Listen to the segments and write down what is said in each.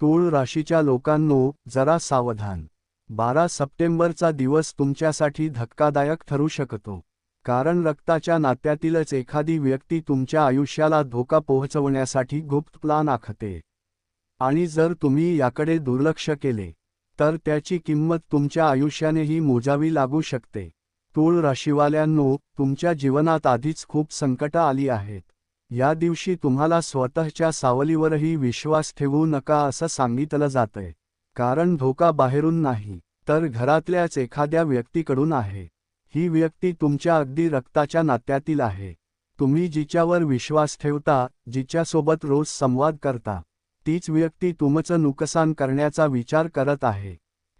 तूळ राशीच्या लोकांनो जरा सावधान. बारा सप्टेंबरचा दिवस तुमच्यासाठी धक्कादायक ठरू शकतो. कारण रक्ताच्या नात्यातीलच एखादी व्यक्ती तुमच्या आयुष्याला धोका पोहोचवण्यासाठी गुप्त प्लान आखते. आणि जर तुम्ही याकडे दुर्लक्ष केले तर त्याची किंमत तुमच्या आयुष्यानेही मोजावी लागू शकते. तूळ राशीवाल्यांनो तुमच्या जीवनात आधीच खूप संकटं आली आहेत. या दिवशी तुम्हाला स्वतःच्या सावलीवरही विश्वास ठेवू नका असं सांगितलं जातंय. कारण धोका बाहेरून नाही तर घरातल्याच एखाद्या व्यक्तीकडून आहे. ही व्यक्ती तुमच्या अगदी रक्ताच्या नात्यातील आहे. तुम्ही जिच्यावर विश्वास ठेवता जिच्यासोबत रोज संवाद करता तीच व्यक्ती तुमचं नुकसान करण्याचा विचार करत आहे.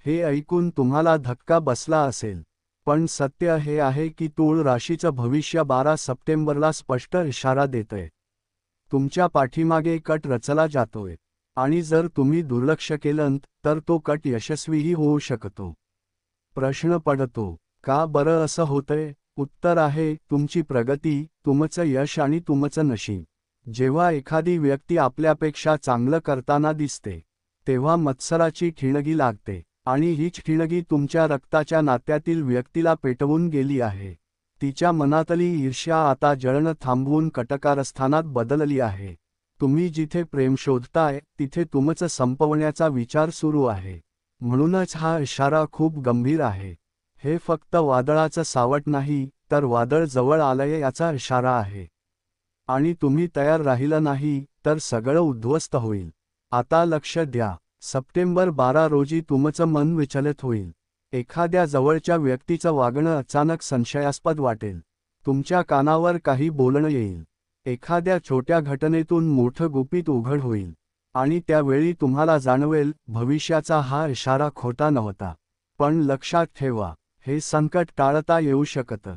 हे ऐकून तुम्हाला धक्का बसला असेल. पण सत्य हे आहे की तूळ राशीचं भविष्य बारा सप्टेंबरला स्पष्ट इशारा देतंय. तुमच्या पाठीमागे कट रचला जातोय. आणि जर तुम्ही दुर्लक्ष केलं तर तो कट यशस्वीही होऊ शकतो. प्रश्न पडतो का बरं असं होतंय? उत्तर आहे तुमची प्रगती तुमचं यश आणि तुमचं नशीब. जेव्हा एखादी व्यक्ती आपल्यापेक्षा चांगलं करताना दिसते तेव्हा मत्सराची ठिणगी लागते. आणि हीच ठिणगी तुमच्या रक्ताच्या नात्यातील व्यक्तीला पेटवून गेली आहे. तिच्या मनातली ईर्ष्या आता जळणं थांबवून कटकारस्थानात बदलली आहे. तुम्ही जिथे प्रेम शोधताय तिथे तुमचं संपवण्याचा विचार सुरू आहे. म्हणूनच हा इशारा खूप गंभीर आहे. हे फक्त वादळाचं सावट नाही तर वादळ जवळ आलंय याचा इशारा आहे. आणि तुम्ही तयार राहिलं नाही तर सगळं उद्ध्वस्त होईल. आता लक्ष द्या. सप्टेंबर बारा रोजी तुमचं मन विचलित होईल. एखाद्या जवळच्या व्यक्तीचं वागणं अचानक संशयास्पद वाटेल. तुमच्या कानावर काही बोलणं येईल. एखाद्या छोट्या घटनेतून मोठं गुपित उघड होईल. आणि त्यावेळी तुम्हाला जाणवेल भविष्याचा हा इशारा खोटा नव्हता. पण लक्षात ठेवा हे संकट टाळता येऊ शकतं.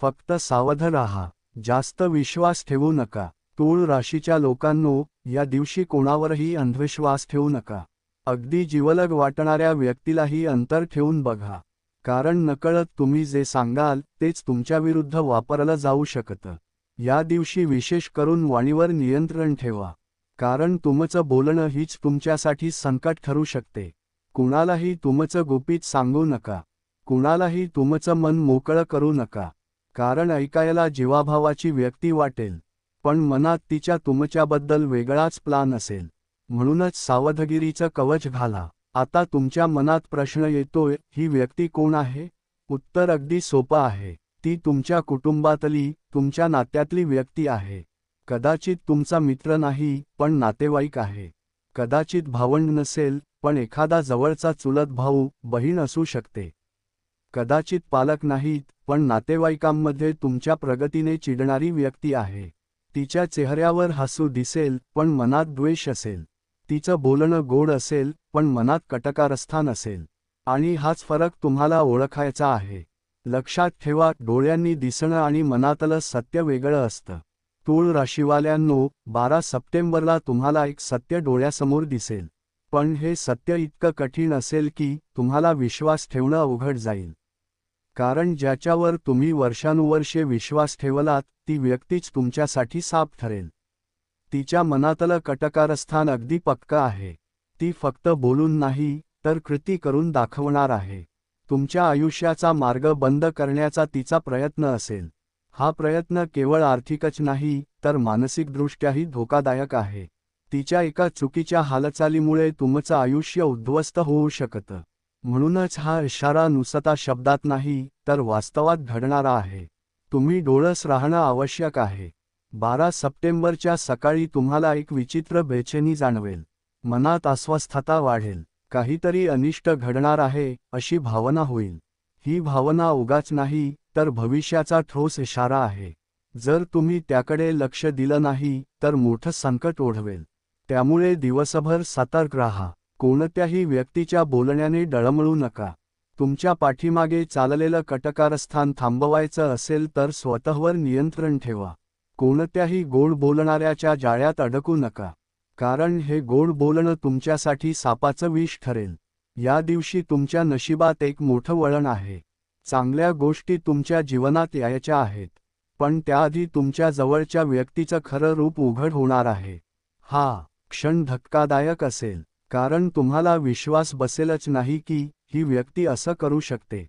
फक्त सावध राहा. जास्त विश्वास ठेवू नका. तूळ राशीच्या लोकांनो या दिवशी कोणावरही अंधविश्वास ठेवू नका. अगदी जीवलग वाटणाऱ्या व्यक्तीलाही अंतर ठेवून बघा. कारण नकळत तुम्ही जे सांगाल तेच तुमच्याविरुद्ध वापरलं जाऊ शकतं. या दिवशी विशेष करून वाणीवर नियंत्रण ठेवा. कारण तुमचं बोलणं हीच तुमच्यासाठी संकट ठरू शकते. कुणालाही तुमचं गुपित सांगू नका. कुणालाही तुमचं मन मोकळं करू नका. कारण ऐकायला जीवाभावाची व्यक्ती वाटेल. पण मनात तिच्या तुमच्याबद्दल वेगळाच प्लान असेल. म्हणूनच सावधगिरीचं कवच घाला. आता तुमच्या मनात प्रश्न येतोय ही व्यक्ती कोण आहे? उत्तर अगदी सोपं आहे. ती तुमच्या कुटुंबातली तुमच्या नात्यातली व्यक्ती आहे. कदाचित तुमचा मित्र नाही पण नातेवाईक आहे. कदाचित भावंड नसेल पण एखादा जवळचा चुलत भाऊ बहीण असू शकते. कदाचित पालक नाहीत पण नातेवाईकांमध्ये तुमच्या प्रगतीने चिडणारी व्यक्ती आहे. तिच्या चेहऱ्यावर हसू दिसेल पण मनात द्वेष असेल. तिचं बोलणं गोड असेल पण मनात कटकारस्थान असेल. आणि हाच फरक तुम्हाला ओळखायचा आहे. लक्षात ठेवा डोळ्यांनी दिसणं आणि मनातलं सत्य वेगळं असतं. तूळ राशीवाल्यांनो बारा सप्टेंबरला तुम्हाला एक सत्य डोळ्यासमोर दिसेल. पण हे सत्य इतकं कठीण असेल की तुम्हाला विश्वास ठेवणं अवघड जाईल. कारण ज्याच्यावर तुम्ही वर्षानुवर्षे विश्वास ठेवलात ती व्यक्तीच तुमच्यासाठी साप ठरेल. तिच्या मनातलं कटकारस्थान अगदी पक्क आहे. ती फक्त बोलून नाही तर कृती करून दाखवणार आहे. तुमच्या आयुष्याचा मार्ग बंद करण्याचा तिचा प्रयत्न असेल. हा प्रयत्न केवळ आर्थिकच नाही तर मानसिकदृष्ट्याही धोकादायक आहे. तिच्या एका चुकीच्या हालचालीमुळे तुमचं आयुष्य उद्ध्वस्त होऊ शकतं. म्हणूनच हा इशारा नुसता शब्दात नाही तर वास्तवात घडणारा आहे. तुम्ही डोळस राहणं आवश्यक आहे. बारा सप्टेंबरच्या सकाळी तुम्हाला एक विचित्र बेचेनी जाणवेल. मनात अस्वस्थता वाढेल. काहीतरी अनिष्ट घडणार आहे अशी भावना होईल. ही भावना उगाच नाही तर भविष्याचा ठोस इशारा आहे. जर तुम्ही त्याकडे लक्ष दिलं नाही तर मोठं संकट ओढवेल. त्यामुळे दिवसभर सतर्क राहा. कोणत्याही व्यक्तीच्या बोलण्याने डळमळू नका. तुमच्या पाठीमागे चाललेलं कटकारस्थान थांबवायचं असेल तर स्वतःवर नियंत्रण ठेवा. कोणत्याही गोड बोलणाऱ्याच्या जाळ्यात अडकू नका. कारण हे गोड बोलणं तुमच्यासाठी सापाचं विष ठरेल. या दिवशी तुमच्या नशिबात एक मोठं वळण आहे. चांगल्या गोष्टी तुमच्या जीवनात यायच्या आहेत. पण त्याआधी तुमच्या जवळच्या व्यक्तीचं खरं रूप उघड होणार आहे. हा क्षण धक्कादायक असेल. कारण तुम्हाला विश्वास बसेलच नाही की ही व्यक्ती असं करू शकते.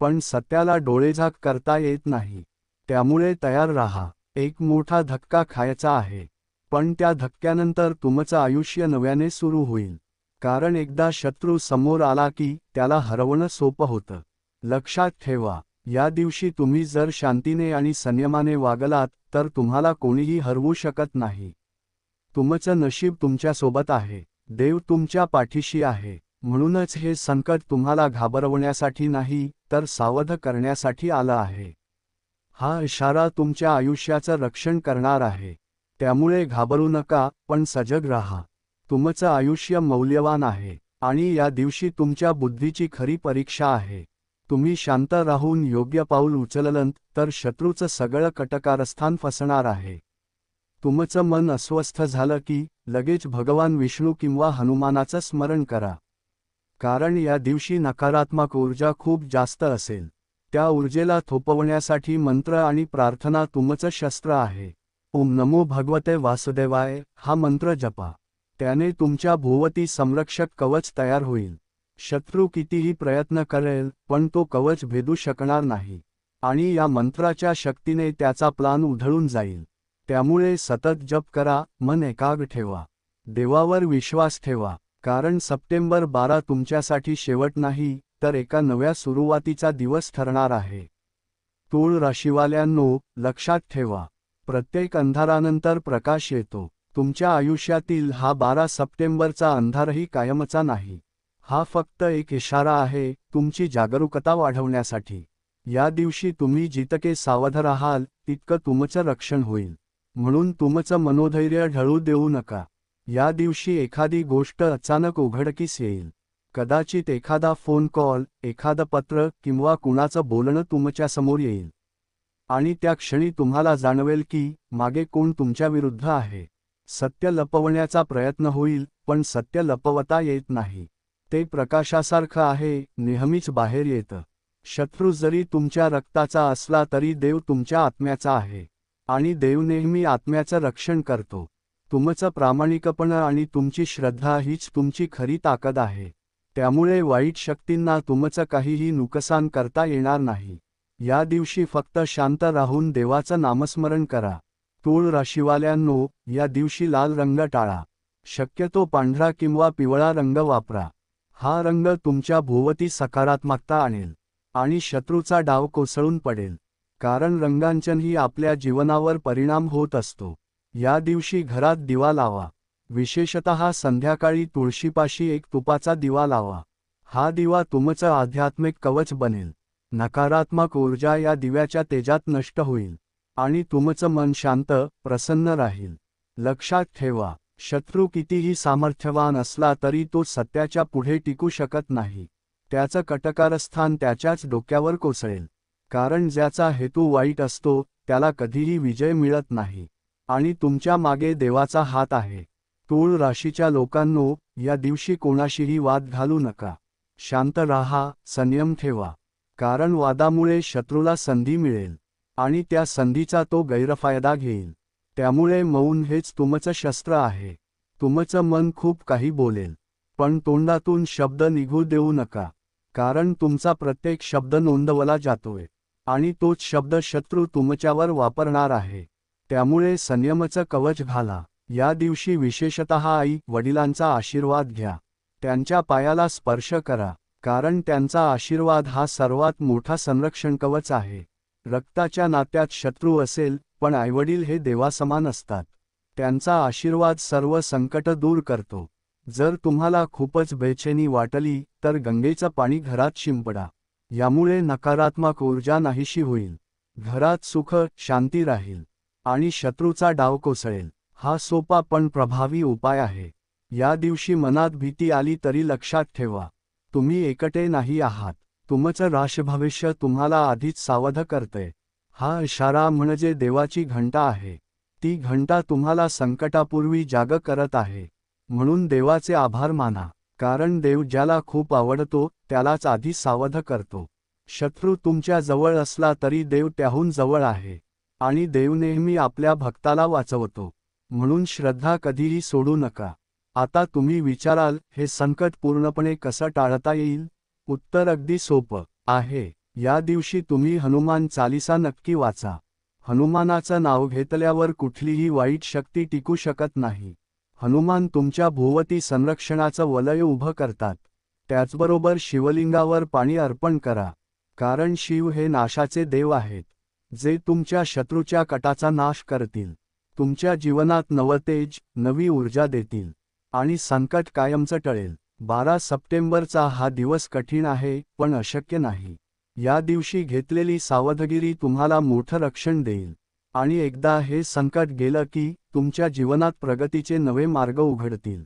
पण सत्याला डोळेझाक करता येत नाही. त्यामुळे तयार राहा. एक मोठा धक्का खायचा आहे. पण त्या धक्क्यानंतर तुमचं आयुष्य नव्याने सुरू होईल. कारण एकदा शत्रू समोर आला की त्याला हरवणं सोपं होतं. लक्षात ठेवा या दिवशी तुम्ही जर शांतीने आणि संयमाने वागलात तर तुम्हाला कोणीही हरवू शकत नाही. तुमचं नशीब तुमच्यासोबत आहे. देव तुमच्या पाठीशी आहे. म्हणूनच हे संकट तुम्हाला घाबरवण्यासाठी नाही तर सावध करण्यासाठी आलं आहे. हा इशारा तुमच्या आयुष्याचं रक्षण करणार आहे. त्यामुळे घाबरू नका पण सजग राहा. तुमचं आयुष्य मौल्यवान आहे आणि या दिवशी तुमच्या बुद्धीची खरी परीक्षा आहे. तुम्ही शांत राहून योग्य पाऊल उचललं तर शत्रूचं सगळं कटकारस्थान फसणार आहे. तुमचं मन अस्वस्थ झालं की लगेच भगवान विष्णू किंवा हनुमानाचं स्मरण करा. कारण या दिवशी नकारात्मक ऊर्जा खूप जास्त असेल. त्या ऊर्जेला थोपवण्यासाठी मंत्र आणि प्रार्थना तुमचं शस्त्र आहे. ओम नमो भगवते वासुदेवाय हा मंत्र जपा. त्याने तुमच्या भोवती संरक्षक कवच तयार होईल. शत्रू कितीही प्रयत्न करेल पण तो कवच भेदू शकणार नाही. आणि या मंत्राच्या शक्तीने त्याचा प्लान उधळून जाईल. त्यामुळे सतत जप करा मन एकाग्र ठेवा. देवावर विश्वास ठेवा कारण सप्टेंबर बारा तुमच्यासाठी शेवट नाही तर एका नव्या सुरुवातीचा दिवस ठरणार आहे. तूळ राशीवाल्यांनो लक्षात ठेवा. प्रत्येक अंधारानंतर प्रकाश येतो. तुमच्या आयुष्यातील हा बारा सप्टेंबरचा अंधारही कायमचा नाही. हा फक्त एक इशारा आहे तुमची जागरूकता वाढवण्यासाठी. या दिवशी तुम्ही जितके सावध राहाल तितकं तुमचं रक्षण होईल. म्हणून तुमचं मनोधैर्य ढळू देऊ नका. या दिवशी एखादी गोष्ट अचानक उघडकीस येईल. कदाचित एखादा फोन कॉल एखादं पत्र किंवा कुणाचं बोलणं तुमच्यासमोर येईल. आणि त्या क्षणी तुम्हाला जाणवेल की मागे कोण तुमच्याविरुद्ध आहे. सत्य लपवण्याचा प्रयत्न होईल पण सत्य लपवता येत नाही. ते प्रकाशासारखं आहे नेहमीच बाहेर येतं. शत्रू जरी तुमच्या रक्ताचा असला तरी देव तुमच्या आत्म्याचा आहे. आणि देव नेहमी आत्म्याचं रक्षण करतो. तुमचं प्रामाणिकपण आणि तुमची श्रद्धा हीच तुमची खरी ताकद आहे. त्यामुळे वाईट शक्तींना तुमचं काहीही नुकसान करता येणार नाही. या दिवशी फक्त शांत राहून देवाचं नामस्मरण करा. तूळ राशीवाल्यांनो या दिवशी लाल रंग टाळा. शक्यतो पांढरा किंवा पिवळा रंग वापरा. हा रंग तुमच्या भोवती सकारात्मकता आणेल आणि शत्रूचा डाव कोसळून पडेल. कारण रंगांचनही आपल्या जीवनावर परिणाम होत असतो. या दिवशी घरात दिवा लावा. विशेषत संध्याकाळी तुळशीपाशी एक तुपाचा दिवा लावा. हा दिवा तुमचं आध्यात्मिक कवच बनेल. नकारात्मक ऊर्जा या दिव्याच्या तेजात नष्ट होईल. आणि तुमचं मन शांत प्रसन्न राहील. लक्षात ठेवा शत्रू कितीही सामर्थ्यवान असला तरी तो सत्याच्या पुढे टिकू शकत नाही. त्याचं कटकारस्थान त्याच्याच डोक्यावर कोसळेल. कारण ज्याचा हेतू वाईट असतो त्याला कधीही विजय मिळत नाही. आणि तुमच्या मागे देवाचा हात आहे. तूळ राशीच्या लोकांनो या दिवशी कोणाशीही वाद घालू नका. शांत राहा संयम ठेवा. कारण वादामुळे शत्रूला संधी मिळेल. आणि त्या संधीचा तो गैरफायदा घेईल. त्यामुळे मौन हेच तुमचं शस्त्र आहे. तुमचं मन खूप काही बोलेल. पण तोंडातून शब्द निघू देऊ नका. कारण तुमचा प्रत्येक शब्द नोंदवला जातोय. आणि तोच शब्द शत्रू तुमच्यावर वापरणार आहे. त्यामुळे संयमचं कवच घाला. या दिवशी विशेषत आई वडिलांचा आशीर्वाद घ्या. त्यांच्या पायाला स्पर्श करा कारण त्यांचा आशीर्वाद हा सर्वात मोठा संरक्षण कवच आहे. रक्ताच्या नात्यात शत्रू असेल पण आईवडील हे देवासमान असतात. त्यांचा आशीर्वाद सर्व संकट दूर करतो. जर तुम्हाला खूपच बेचैनी वाटली तर गंगेचं पाणी घरात शिंपडा. यामुळे नकारात्मक ऊर्जा नाहीशी होईल. घरात सुख शांती राहील. आणि शत्रूचा डाव कोसळेल. हा सोपा पण प्रभावी उपाय आहे. या दिवशी मनात भीती आली तरी लक्षात ठेवा. तुम्ही एकटे नाही आहात. तुमचं राशभविष्य तुम्हाला आधीच सावध करते. हा इशारा म्हणजे देवाची घंटा आहे. ती घंटा तुम्हाला संकटापूर्वी जाग करत आहे. म्हणून देवाचे आभार माना. कारण देव ज्याला खूप आवडतो त्यालाच आधी सावध करतो. शत्रू तुमच्या जवळ असला तरी देव त्याहून जवळ आहे. आणि देव नेहमी आपल्या भक्ताला वाचवतो. म्हणून श्रद्धा कधीही सोडू नका. आता तुम्ही विचाराल हे संकट पूर्णपणे कसं टाळता येईल? उत्तर अगदी सोपं आहे. या दिवशी तुम्ही हनुमान चालिसा नक्की वाचा. हनुमानाचं नाव घेतल्यावर कुठलीही वाईट शक्ती टिकू शकत नाही. हनुमान तुमच्या भोवती संरक्षणाचं वलय उभं करतात. त्याचबरोबर शिवलिंगावर पाणी अर्पण करा. कारण शिव हे नाशाचे देव आहेत. जे तुमच्या शत्रूच्या कटाचा नाश करतील. तुमच्या जीवनात नवतेज नवी ऊर्जा देतील. आणि संकट कायमचं टळेल. बारा सप्टेंबरचा हा दिवस कठीण आहे पण अशक्य नाही. या दिवशी घेतलेली सावधगिरी तुम्हाला मोठं रक्षण देईल. आणि एकदा हे संकट गेलं की तुमच्या जीवनात प्रगतीचे नवे मार्ग उघडतील.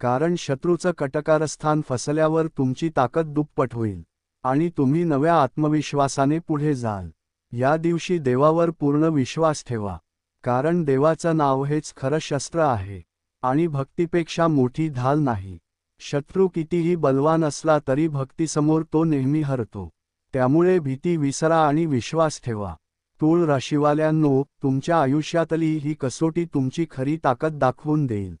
कारण शत्रूचं कटकारस्थान फसल्यावर तुमची ताकद दुप्पट होईल. आणि तुम्ही नव्या आत्मविश्वासाने पुढे जाल. या दिवशी देवावर पूर्ण विश्वास ठेवा. कारण देवाचं नाव हेच खरं शस्त्र आहे आणि भक्तीपेक्षा मोठी ढाल नाही. शत्रू कितीही बलवान असला तरी भक्तीसमोर तो नेहमी हरतो. त्यामुळे भीती विसरा आणि विश्वास ठेवा. तूळ राशीवाल्यांनो तुमच्या आयुष्यातली ही कसोटी तुमची खरी ताकद दाखवून देईल.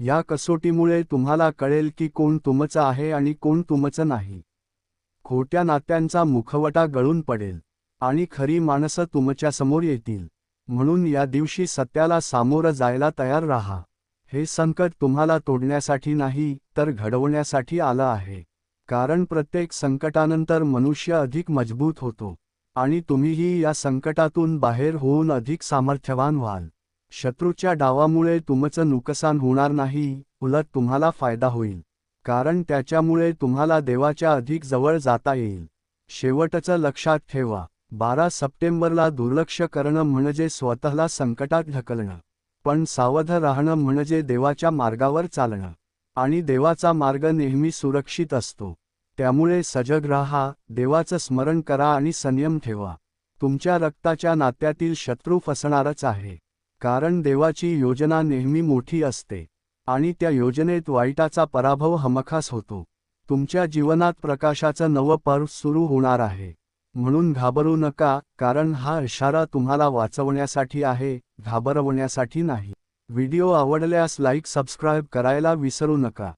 या कसोटीमुळे तुम्हाला कळेल की कोण तुमचं आहे आणि कोण तुमचं नाही. खोट्या नात्यांचा मुखवटा गळून पडेल आणि खरी माणसं तुमच्यासमोर येतील. म्हणून या दिवशी सत्याला सामोरं जायला तयार राहा. हे संकट तुम्हाला तोडण्यासाठी नाही तर घडवण्यासाठी आलं आहे. कारण प्रत्येक संकटानंतर मनुष्य अधिक मजबूत होतो. आणि तुम्हीही या संकटातून बाहेर होऊन अधिक सामर्थ्यवान व्हाल. शत्रूच्या डावामुळे तुमचं नुकसान होणार नाही उलट तुम्हाला फायदा होईल. कारण त्याच्यामुळे तुम्हाला देवाच्या अधिक जवळ जाता येईल. शेवटचं लक्षात ठेवा. बारा सप्टेंबरला दुर्लक्ष करणं म्हणजे स्वतःला संकटात ढकलणं पण सावध राहणं म्हणजे देवाच्या मार्गावर चालणं. आणि देवाचा मार्ग नेहमी सुरक्षित असतो. त्यामुळे सजग राहा देवाचं स्मरण करा आणि संयम ठेवा. तुमच्या रक्ताच्या नात्यातील शत्रू फसणारच आहे. कारण देवाची योजना नेहमी मोठी असते. आणि त्या योजनेत वाईटाचा पराभव हमखास होतो. तुमच्या जीवनात प्रकाशाचं नवं पर्व सुरू होणार आहे. म्हणून घाबरू नका कारण हा इशारा तुम्हाला वाचवण्यासाठी आहे घाबरवण्यासाठी नाही. व्हिडिओ आवडल्यास लाईक सबस्क्राईब करायला विसरू नका.